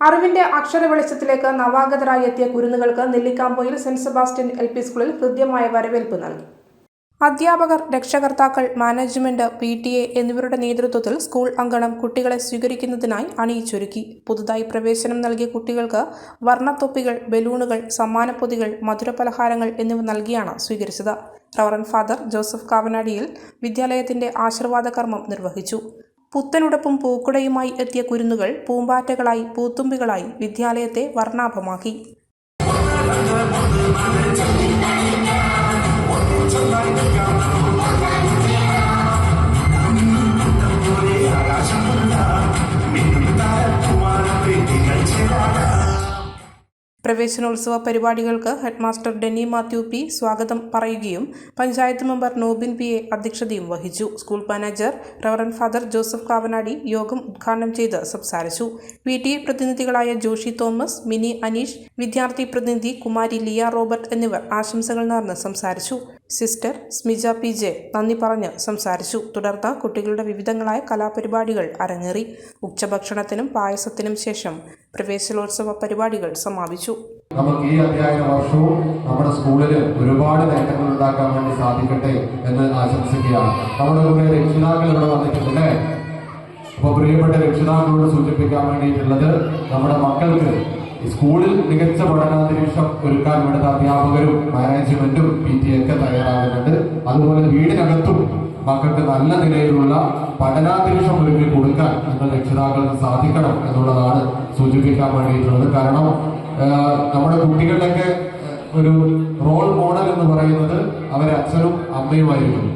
അറിവിന്റെ അക്ഷര വെളിച്ചത്തിലേക്ക് നവാഗതരായി എത്തിയ കുരുന്നുകൾക്ക് Nellikkampoyil saint Sebastian L P സ്കൂളിൽ ഹൃദ്യമായ വരവേൽപ്പ് നൽകി. അധ്യാപകർ രക്ഷകർത്താക്കൾ മാനേജ്മെന്റ് പി ടി എ എന്നിവരുടെ നേതൃത്വത്തിൽ സ്കൂൾ അങ്കണം കുട്ടികളെ സ്വീകരിക്കുന്നതിനായി അണിയിച്ചൊരുക്കി. പുതുതായി പ്രവേശനം നൽകിയ കുട്ടികൾക്ക് വർണത്തൊപ്പികൾ ബലൂണുകൾ സമ്മാനപ്പൊതികൾ മധുരപലഹാരങ്ങൾ എന്നിവ നൽകിയാണ് സ്വീകരിച്ചത്. റവറൻ ഫാദർ ജോസഫ് കാവനാടിയിൽ വിദ്യാലയത്തിന്റെ ആശീർവാദ കർമ്മം നിർവഹിച്ചു. പുത്തനുടുപ്പും പൂക്കുടയുമായി എത്തിയ കുരുന്നുകൾ പൂമ്പാറ്റകളായി പൂത്തുമ്പികളായി വിദ്യാലയത്തെ വർണാഭമാക്കി. പ്രവേശനോത്സവ പരിപാടികൾക്ക് ഹെഡ്മാസ്റ്റർ ഡെന്നി മാത്യു പി സ്വാഗതം പറയുകയും panchayat member Nobin P A അധ്യക്ഷതയും വഹിച്ചു. School manager reverend father Joseph Kavanadi യോഗം ഉദ്ഘാടനം ചെയ്ത് സംസാരിച്ചു. പി ടി എ പ്രതിനിധികളായ ജോഷി തോമസ് മിനി അനീഷ് വിദ്യാർത്ഥി പ്രതിനിധി കുമാരി ലിയ റോബർട്ട് എന്നിവർ ആശംസകൾ നേർന്ന് സംസാരിച്ചു. സിസ്റ്റർ സ്മിജ പി ജെ നന്ദി പറഞ്ഞ് സംസാരിച്ചു. തുടർന്ന് കുട്ടികളുടെ വിവിധങ്ങളായ കലാപരിപാടികൾ അരങ്ങേറി. ഉച്ചഭക്ഷണത്തിനും പായസത്തിനും ശേഷം പ്രവേശനോത്സവ പരിപാടികൾ സമാപിച്ചു. നമുക്ക് ഈ അധ്യയന വർഷവും നമ്മുടെ സ്കൂളിൽ ഒരുപാട് നേട്ടങ്ങൾ ഉണ്ടാക്കാൻ വേണ്ടി സാധിക്കട്ടെ എന്ന് ആശംസിക്കുകയാണ്. നമ്മുടെ കുറെ രക്ഷിതാക്കൾ ഇവിടെ വന്നിട്ടുണ്ട്. അപ്പോൾ അപ്പൊ പ്രിയപ്പെട്ട രക്ഷിതാക്കളോട് സൂചിപ്പിക്കാൻ വേണ്ടിയിട്ടുള്ളത് നമ്മുടെ മക്കൾക്ക് സ്കൂളിൽ മികച്ച പഠനാന്തരീക്ഷം ഒരുക്കാൻ ഇവിടുത്തെ അധ്യാപകരും മാനേജ്മെന്റും പി ടി ഒക്കെ തയ്യാറാകുന്നുണ്ട്. അതുപോലെ വീടിനകത്തും മക്കൾക്ക് നല്ല നിലയിലുള്ള പഠനാന്തരീക്ഷം ഒരുക്കി കൊടുക്കാൻ നിങ്ങൾ രക്ഷിതാക്കൾക്ക് സാധിക്കണം എന്നുള്ളതാണ് സൂചിപ്പിക്കാൻ വേണ്ടിയിട്ടുള്ളത്. കാരണം നമ്മുടെ കുട്ടികളുടെയൊക്കെ ഒരു റോൾ മോഡൽ എന്ന് പറയുന്നത് അവരെ അച്ഛനും അമ്മയുമായിരിക്കും.